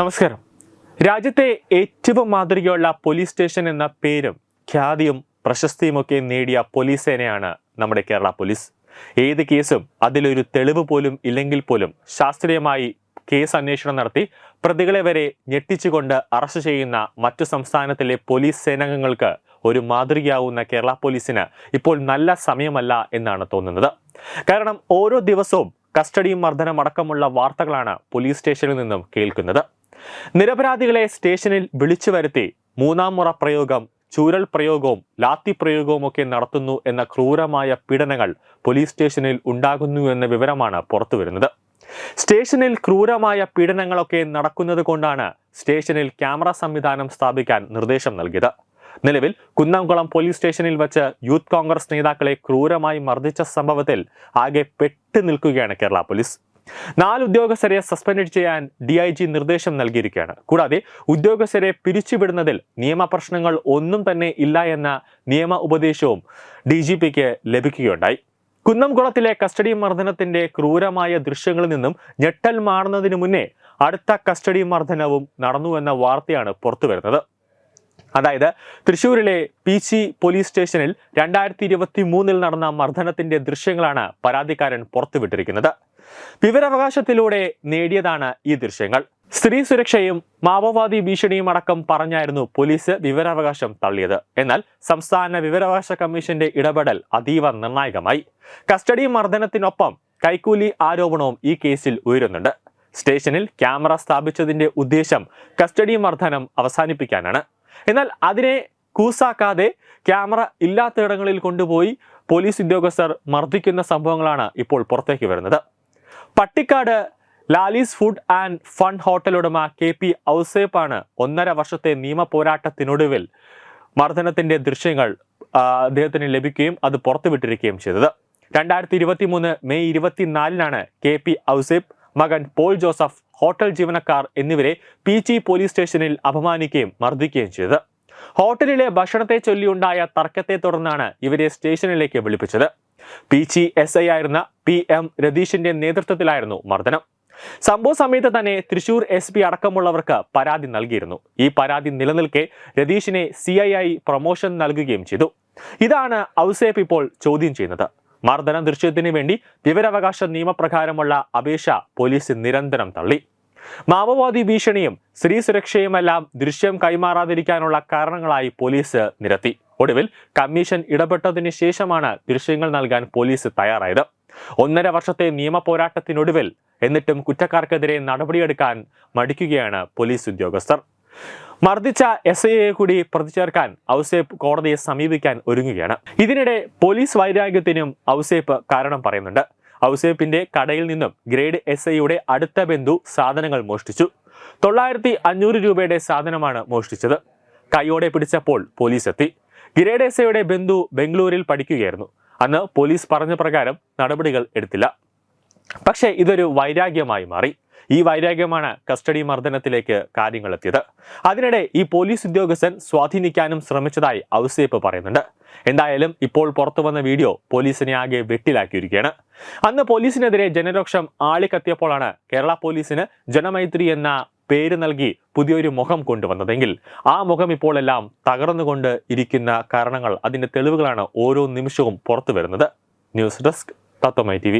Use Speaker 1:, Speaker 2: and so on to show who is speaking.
Speaker 1: നമസ്കാരം. രാജ്യത്തെ ഏറ്റവും മാതൃകയുള്ള പോലീസ് സ്റ്റേഷൻ എന്ന പേരും ഖ്യാതിയും പ്രശസ്തിയുമൊക്കെ നേടിയ പോലീസ് സേനയാണ് നമ്മുടെ കേരള പോലീസ്. ഏത് കേസും അതിലൊരു തെളിവ് പോലും ഇല്ലെങ്കിൽ പോലും ശാസ്ത്രീയമായി കേസ് അന്വേഷണം നടത്തി പ്രതികളെ വരെ ഞെട്ടിച്ചുകൊണ്ട് അറസ്റ്റ് ചെയ്യുന്ന മറ്റു സംസ്ഥാനത്തിലെ പോലീസ് സേനാംഗങ്ങൾക്ക് ഒരു മാതൃകയാവുന്ന കേരള പോലീസിന് ഇപ്പോൾ നല്ല സമയമല്ല എന്നാണ് തോന്നുന്നത്. കാരണം ഓരോ ദിവസവും കസ്റ്റഡിയും മർദ്ദനം അടക്കമുള്ള വാർത്തകളാണ് പോലീസ് സ്റ്റേഷനിൽ നിന്നും കേൾക്കുന്നത്. നിരപരാധികളെ സ്റ്റേഷനിൽ വിളിച്ചു വരുത്തി മൂന്നാം മുറ പ്രയോഗം ചൂരൽ പ്രയോഗവും ലാത്തി പ്രയോഗവും ഒക്കെ നടത്തുന്നു എന്ന ക്രൂരമായ പീഡനങ്ങൾ പോലീസ് സ്റ്റേഷനിൽ ഉണ്ടാകുന്നു എന്ന വിവരമാണ് പുറത്തുവരുന്നത് സ്റ്റേഷനിൽ ക്രൂരമായ പീഡനങ്ങളൊക്കെ നടക്കുന്നത് കൊണ്ടാണ് സ്റ്റേഷനിൽ ക്യാമറ സംവിധാനം സ്ഥാപിക്കാൻ നിർദ്ദേശം നൽകിയത്. നിലവിൽ കുന്നംകുളം പോലീസ് സ്റ്റേഷനിൽ വച്ച് യൂത്ത് കോൺഗ്രസ് നേതാക്കളെ ക്രൂരമായി മർദ്ദിച്ച സംഭവത്തിൽ ആകെ പെട്ടു നിൽക്കുകയാണ് കേരള പോലീസ്. നാല് ഉദ്യോഗസ്ഥരെ സസ്പെൻഡ് ചെയ്യാൻ ഡി ഐ ജി നിർദ്ദേശം നൽകിയിരിക്കുകയാണ്. കൂടാതെ ഉദ്യോഗസ്ഥരെ പിരിച്ചുവിടുന്നതിൽ നിയമപ്രശ്നങ്ങൾ ഒന്നും തന്നെ ഇല്ല എന്ന നിയമ ഉപദേശവും ഡി ജി പിക്ക് ലഭിക്കുകയുണ്ടായി. കുന്നംകുളത്തിലെ കസ്റ്റഡി മർദ്ദനത്തിന്റെ ക്രൂരമായ ദൃശ്യങ്ങളിൽ നിന്നും ഞെട്ടൽ മാറുന്നതിന് മുന്നേ അടുത്ത കസ്റ്റഡി മർദ്ദനവും നടന്നു എന്ന വാർത്തയാണ് പുറത്തുവരുന്നത്. അതായത് തൃശൂരിലെ സി പോലീസ് സ്റ്റേഷനിൽ രണ്ടായിരത്തി ഇരുപത്തി മൂന്നിൽ നടന്ന മർദ്ദനത്തിന്റെ ദൃശ്യങ്ങളാണ് പരാതിക്കാരൻ പുറത്തുവിട്ടിരിക്കുന്നത്. വിവരാവകാശത്തിലൂടെ നേടിയതാണ് ഈ ദൃശ്യങ്ങൾ. സ്ത്രീ സുരക്ഷയും മാവോവാദി ഭീഷണിയും അടക്കം പറഞ്ഞായിരുന്നു പോലീസ് വിവരാവകാശം തള്ളിയത്. എന്നാൽ സംസ്ഥാന വിവരാവകാശ കമ്മീഷന്റെ ഇടപെടൽ അതീവ നിർണായകമായി. കസ്റ്റഡി മർദ്ദനത്തിനൊപ്പം കൈക്കൂലി ആരോപണവും ഈ കേസിൽ ഉയരുന്നുണ്ട്. സ്റ്റേഷനിൽ ക്യാമറ സ്ഥാപിച്ചതിന്റെ ഉദ്ദേശം കസ്റ്റഡി മർദ്ദനം അവസാനിപ്പിക്കാനാണ്. എന്നാൽ അതിനെ കൂസാക്കാതെ ക്യാമറ ഇല്ലാത്തയിടങ്ങളിൽ കൊണ്ടുപോയി പോലീസ് ഉദ്യോഗസ്ഥർ മർദ്ദിക്കുന്ന സംഭവങ്ങളാണ് ഇപ്പോൾ പുറത്തേക്ക് വരുന്നത്. Pattikkad Lalees food and fund hotel ഉടമ കെ പി ഔസേപ്പാണ് ഒന്നര വർഷത്തെ നിയമ പോരാട്ടത്തിനൊടുവിൽ മർദ്ദനത്തിന്റെ ദൃശ്യങ്ങൾ അദ്ദേഹത്തിന് ലഭിക്കുകയും അത് പുറത്തുവിട്ടിരിക്കുകയും ചെയ്തത്. രണ്ടായിരത്തി ഇരുപത്തി മൂന്ന് മെയ് ഇരുപത്തിനാലിനാണ് കെ പി ഔസേപ്പ് മകൻ പോൾ ജോസഫ് ഹോട്ടൽ ജീവനക്കാർ എന്നിവരെ പി ജി പോലീസ് സ്റ്റേഷനിൽ അപമാനിക്കുകയും മർദ്ദിക്കുകയും ചെയ്തത്. ഹോട്ടലിലെ ഭക്ഷണത്തെ ചൊല്ലിയുണ്ടായ തർക്കത്തെ തുടർന്നാണ് ഇവരെ സ്റ്റേഷനിലേക്ക് വിളിപ്പിച്ചത്. പി ജി എസ് ഐ ആയിരുന്ന പി എം രതീഷിന്റെ നേതൃത്വത്തിലായിരുന്നു മർദ്ദനം. സംഭവ സമയത്ത് തന്നെ തൃശൂർ എസ് പി അടക്കമുള്ളവർക്ക് പരാതി നൽകിയിരുന്നു. ഈ പരാതി നിലനിൽക്കെ രതീഷിനെ സി ഐ പ്രൊമോഷൻ നൽകുകയും ചെയ്തു. ഇതാണ് ഔസേപ്പ് ഇപ്പോൾ ചോദ്യം ചെയ്യുന്നത്. മർദ്ദന ദൃശ്യത്തിന് വേണ്ടി വിവരാവകാശ നിയമപ്രകാരമുള്ള അപേക്ഷ പോലീസ് നിരന്തരം തള്ളി. മാവോവാദി ഭീഷണിയും സ്ത്രീ സുരക്ഷയുമെല്ലാം ദൃശ്യം കൈമാറാതിരിക്കാനുള്ള കാരണങ്ങളായി പോലീസ് നിരത്തി. ഒടുവിൽ കമ്മീഷൻ ഇടപെട്ടതിന് ശേഷമാണ് ദൃശ്യങ്ങൾ നൽകാൻ പോലീസ് തയ്യാറായത്. ഒന്നര വർഷത്തെ നിയമ പോരാട്ടത്തിനൊടുവിൽ എന്നിട്ടും കുറ്റക്കാർക്കെതിരെ നടപടിയെടുക്കാൻ മടിക്കുകയാണ് പോലീസ് ഉദ്യോഗസ്ഥർ. മർദ്ദിച്ച എസ് ഐയെ കൂടി പ്രതി ചേർക്കാൻ ഔസേപ്പ് കോടതിയെ സമീപിക്കാൻ ഒരുങ്ങുകയാണ്. ഇതിനിടെ പോലീസ് വൈരാഗ്യത്തിനും ഔസേപ്പ് കാരണം പറയുന്നുണ്ട്. ഔസേപ്പിന്റെ കടയിൽ നിന്നും ഗ്രേഡ് എസ് ഐയുടെ അടുത്ത ബന്ധു സാധനങ്ങൾ മോഷ്ടിച്ചു. തൊള്ളായിരത്തി അഞ്ഞൂറ് രൂപയുടെ സാധനമാണ് മോഷ്ടിച്ചത്. കൈയോടെ പിടിച്ചപ്പോൾ പോലീസ് എത്തി. ഗ്രേഡ് എസ് ഐയുടെ ബന്ധു ബംഗളൂരിൽ പഠിക്കുകയായിരുന്നു. അന്ന് പോലീസ് പറഞ്ഞ പ്രകാരം നടപടികൾ എടുത്തില്ല. പക്ഷേ ഇതൊരു വൈരാഗ്യമായി മാറി. ഈ വൈരാഗ്യമാണ് കസ്റ്റഡി മർദ്ദനത്തിലേക്ക് കാര്യങ്ങൾ എത്തിയത് അതിനിടെ ഈ പോലീസ് ഉദ്യോഗസ്ഥൻ സ്വാധീനിക്കാനും ശ്രമിച്ചതായി ഔസേപ്പ് പറയുന്നുണ്ട്. എന്തായാലും ഇപ്പോൾ പുറത്തു വന്ന വീഡിയോ പോലീസിനെ ആകെ വെട്ടിലാക്കിയിരിക്കുകയാണ്. അന്ന് പോലീസിനെതിരെ ജനരോക്ഷം ആളിക്കത്തിയപ്പോഴാണ് കേരള പോലീസിന് ജനമൈത്രി എന്ന പേര് നൽകി പുതിയൊരു മുഖം കൊണ്ടുവന്നതെങ്കിൽ ആ മുഖം ഇപ്പോൾ എല്ലാം തകർന്നുകൊണ്ട് ഇരിക്കുന്ന കാരണങ്ങൾ അതിന്റെ തെളിവുകളാണ് ഓരോ നിമിഷവും പുറത്തു വരുന്നത്. ന്യൂസ് ഡെസ്ക് തത്വമൈ ടി